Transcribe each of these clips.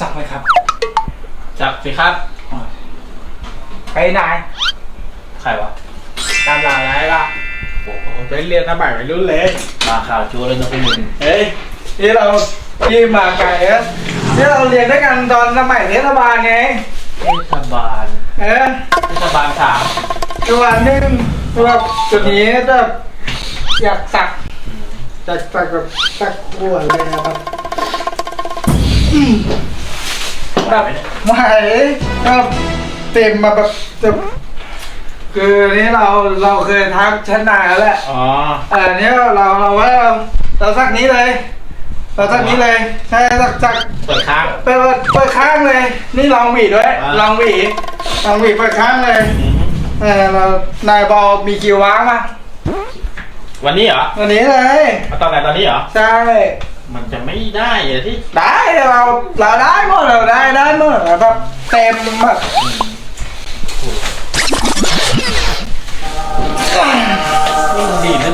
สักไหมครับ จับสิครับ ไปนายใครวะ ตามหลังไรล่ะโอ้โหเป็นเรียนสมัยวัยรุ่นเลย มาข่าวชัวร์เลยนะพวกมึงเฮ้ยนี่เราที่มาไกลอะนี่เราเรียนด้วยกันตอนสมัยเทศบาลไง เทศบาลเออเทศบาลสามตัวหนึ่งตัวจุดนี้แบบอยากสักอยากสักแบบสักหัวเลยนะครับอืม แบบไหวแบบเต็มมาแบบแบบคือนี่เราเราเคยทักชนะแล้วแหละอ๋อเออเนี้ยเราเราว่าเราเราสักนี้เลย เราสักนี้เลยใช่สักสักเปิดค้างเปิดเปิดข้างเลย นี่ลองหวีด้วยอ่าลองหวีลองหวีเปิดข้างเลยเออเรานายบอลมีคิวว่างมาวันนี้เหรอวันนี้เลยเอาตอนไหนตอนนี้เหรอใช่ มันจะไม่ได้อะที่ได้เราเราได้หมดเราได้ได้หมดแบบเต็มแบบนี่มันดีนะ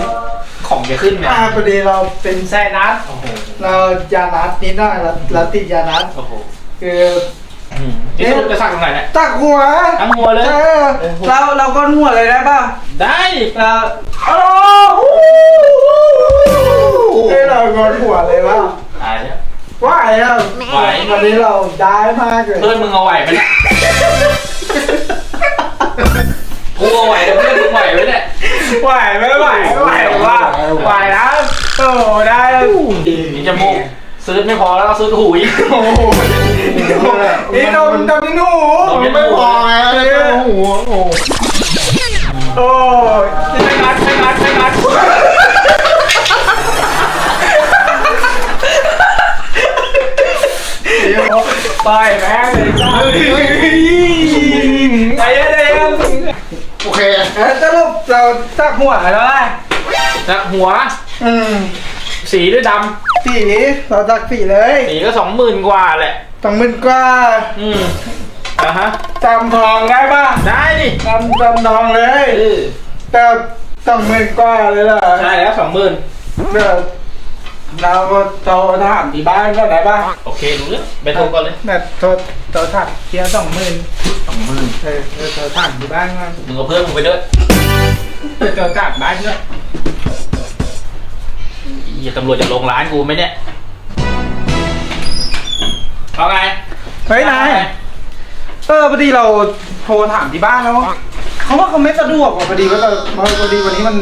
ของจะขึ้นเนี่ยอ่าพอดีเราเป็นไส้นัดโอ้โหเรายานัดนิดหน่อยเราเราติดยานัดโอ้โหคืออืมนี่สรุปจะสักตรงไหนเนี่ยตักหัวทั้งหัวเลยออโอ้โหเราเราก็หัวเลยได้ป่ะได้เราโอ้โห เฮ้ยเราก็หัวเลยว่าตายแล้วไหวอะไหววันนี้เราได้มากเลยเพื่อนมึงเอาไหวไหมเนี่ยกูเอาไหวแต่เพื่อนมึงไหวไหมเนี่ยไหวไม่ไหวไม่ไหวว่าไหวนะโอ้ได้แล้วมีจมูกซื้อไม่พอแล้วก็ซื้อหูอีกโอ้โหนี่ดมดมที่หนูดมที่หนูไม่พอไง ไปแม่เลยจ้าใจเย็นโอเคๆเออสรุปเราตักหัวแล้วไงจากหัว อืมสีด้วยดสีเราตักสีเลยำสีก็สองหมื่นกว่าแหละ ต้องมึนกว่าอืมอะฮะ จำทองได้ป่ะได้ดิจำจำทองเลยเออแต่ต้องมึนกว่าเลยล่ะใช่แล้วสองหมื่นเดี๋ยว เราโทรถามที่บ้านก็ได้ป่ะโอเครู้เรื่องไปโทรก่อนเลยแบบโทรโทรถามเที่ยวสองหมื่นสองหมื่นเออเออโทรถามที่บ้านก็มึงเอาเพื่อนมึงไปด้วยเออโทรถามบ้านก็อย่าตำรวจจะลงร้านกูไหมเนี่ยเอาไงเฮ้ยนายเออพอดีเราโทรถามที่บ้านแล้วเขาว่าเขาไม่สะดวกว่ะพอดีว่าเราพอดีวันนี้มัน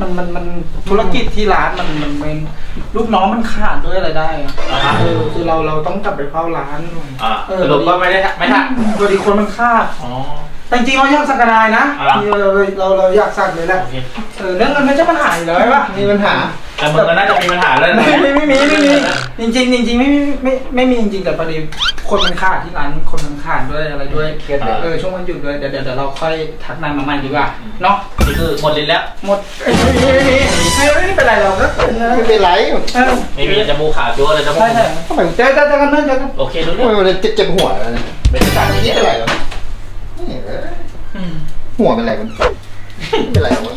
มันมันมันธุรกิจที่ร้านมันมันเป็นลูกน้องมันขาดด้วยอะไรได้อะอ่าฮะ เออคือเราเราต้องกลับไปเข้าร้านอ่าเออสรุปก็ไม่ได้ไม่ทันพอดีคนมันขาดอ๋อ แต่จริงๆเราอยากสักกระดายนะอะไรเราเราเราอยากสักเลยแหละโอเคเออเรื่องเงินไม่ใช่ปัญหาอยู่แล้วใช่ปะมีปัญหา แต่มึงก็น่าจะมีปัญหาแล้วนะไม่ไม่ไม่มีไม่มี จริงจริงๆจริงๆไม่มีไม่ไม่มีจริงๆแต่พอดีคนมันขาดที่ร้านคนมันขาดด้วยอะไรด้วยเครียดเลย เออช่วงวันหยุดด้วยเดี๋ยวเดี๋ยวเดี๋ยวเราค่อยทักนายมาใหม่ดีกว่าเนาะนี่คือหมดลิ้นแล้ว หมดเอ้ยไม่มีไม่มีไม่ไม่เป็นไรเราก็เป็นนะไม่เป็นไรเออไม่มีจมูกขาวจัวเลยจมูกใช่ใช่ทำไมเจอเจอเจอกันเพื่อนเจอกันโอเครู้ทำเรื่องไมมันเจ็บเจ็บหัวแล้วเนี่ยไม่ได้ตัดไม่ที่เป็นไรหรอกนี่เอออืมหัวเป็นไรมันไม่เป็นไรหรอกวะ